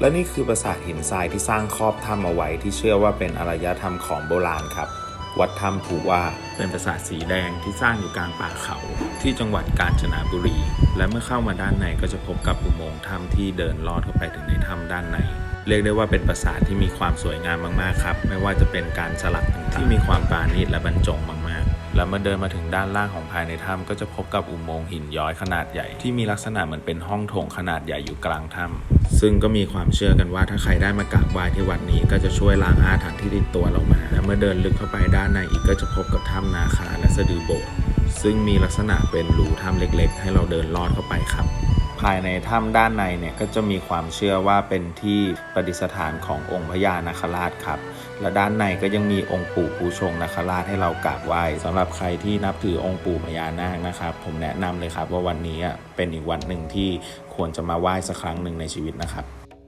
และนี่คือปราสาทหินทรายที่สร้างครอบถ้ำเอาไว้ที่เชื่อว่าเป็นอารยธรรมของโบราณครับ วัดถ้ำผูว่าเป็นปราสาทสีแดงที่สร้างอยู่กลางป่าเขา ที่จังหวัดกาญจนบุรี และเมื่อเข้ามาด้านในก็จะพบกับอุโมงค์ถ้ำที่เดินลอดเข้าไปถึงในถ้ำด้านในเรียกได้ว่าเป็นปราสาทที่มีความสวยงามมากๆครับ ไม่ว่าจะเป็นการสลักต่างๆที่มีความปราณีตและบรรจงมากๆ และเมื่อเดินมาถึงด้านล่างของภายในถ้ำก็จะพบกับอุโมงค์หินย้อยขนาดใหญ่ที่มีลักษณะเหมือนเป็นห้องโถงขนาดใหญ่อยู่กลางถ้ำซึ่งก็มีความเชื่อกันว่าถ้าใครได้มากราบไหว้ที่วัดนี้ก็จะช่วยล้างอาถรรพ์ที่ติดตัวเรามา และเมื่อเดินลึกเข้าไปด้านในอีกก็จะพบกับถ้ำนาคาและสะดือโบสถ์ซึ่งมีลักษณะเป็นรูถ้ำเล็ก ๆ ให้เราเดินลอดเข้าไปครับ ภายในถ้ำด้านในเนี่ยก็จะมีความเชื่อว่าเป็นที่ประดิษฐานขององค์พญานาคราชครับ และด้านในก็ยังมีองค์ปู่ปูชงนาคราชให้เรากราบไหว้สำหรับใครที่นับถือองค์ปู่พญานาคนะครับ ผมแนะนำเลยครับว่าวันนี้เป็นอีกวันหนึ่งที่ควรจะมาไหว้สักครั้งหนึ่งในชีวิตนะครับ